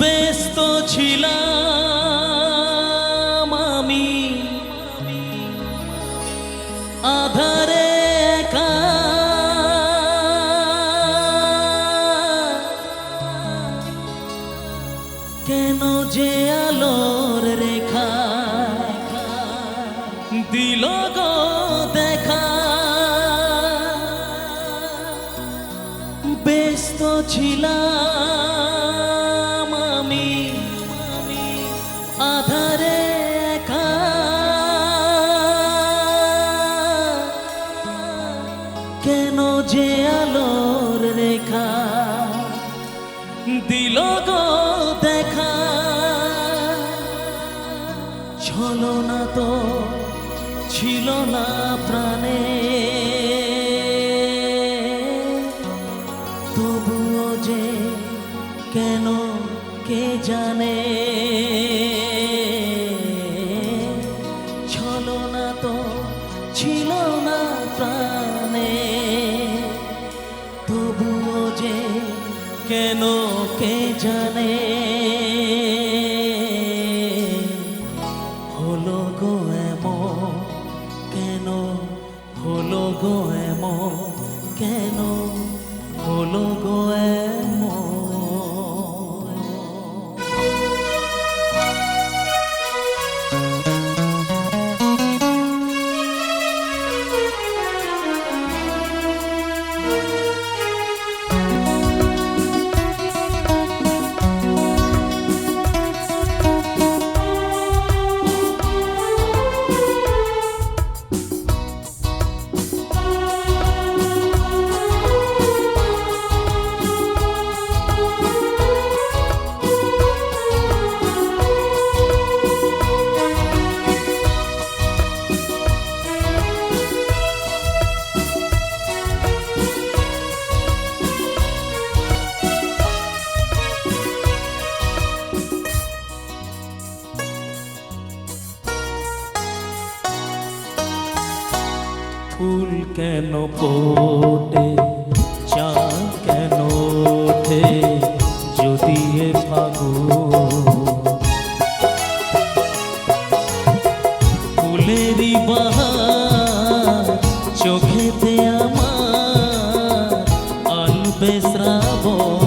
ব্যস্ত ছিলাম আমি। আধারে কেন যে আলোর রেখা দিল গো দেখা। ব্যস্ত ছিলাম দিল গো দেখা। ছলো না তো, ছিল না প্রাণে। তবুও যে কেন কে জানে? ছলো না তো, ছিল না প্রাণে। তবুও যে কেন কে জানে? হলো গো এম কেন? হলো গো এম কেন? হলো গো শ্রাবণ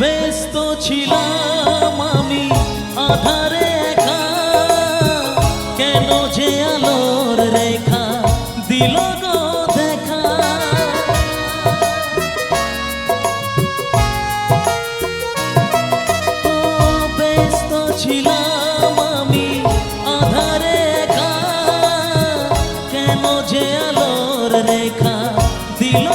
ব্যস্ত ছিলাম আমি আধারে একা। কেন যে আলোর রেখা দিল কেন যে আলোর রেখা দিল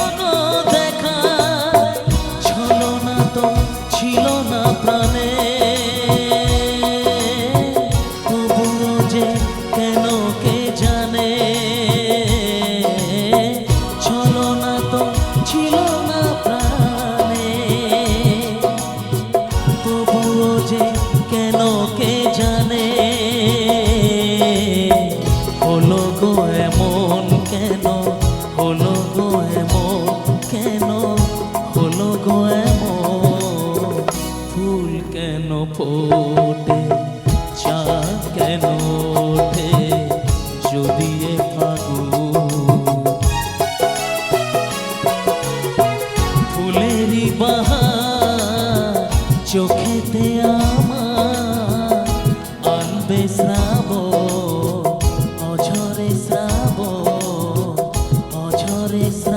this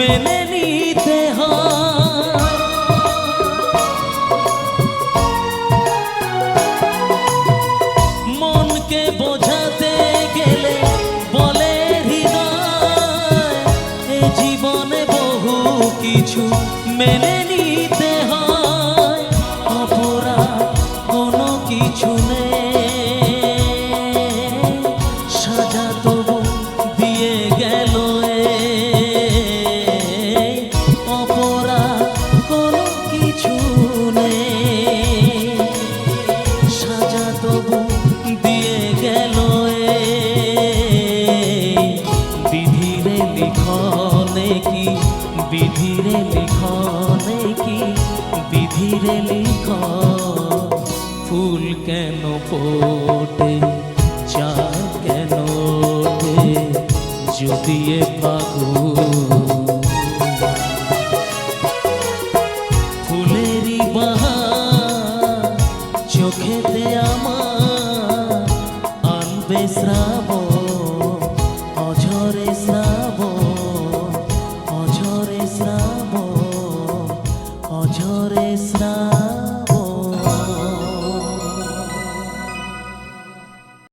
মেনে নিতে মনকে বোঝাতে গেলে বলে হৃদয় এ জীবনে বহু কিছু মেনে দিয়ে পাগো ফুলেরই বাহা চোখেতে আমার আনবে শ্রাবণ।